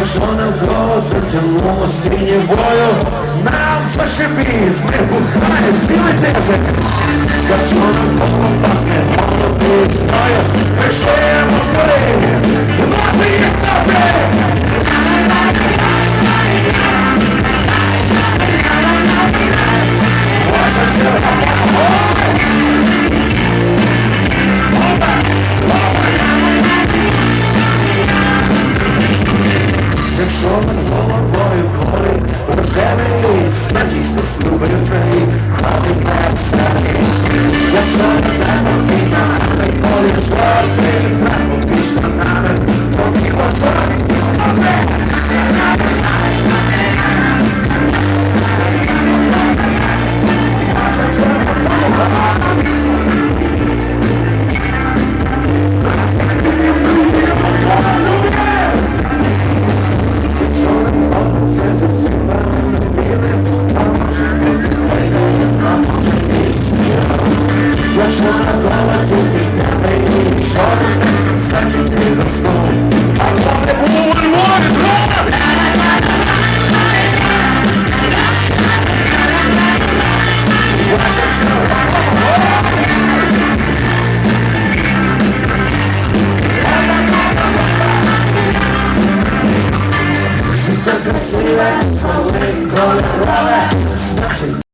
Почоним голосом тянуло синівою Нам зашибі, з них бухає цілий тиждень. Качоним голосом так не молодий знаю Пишемо скорі, мати є якщо над головою гори, рожевий, значить, хтось любив цей, хати на селі. Sweet, rolling, rolling, rolling, snatching.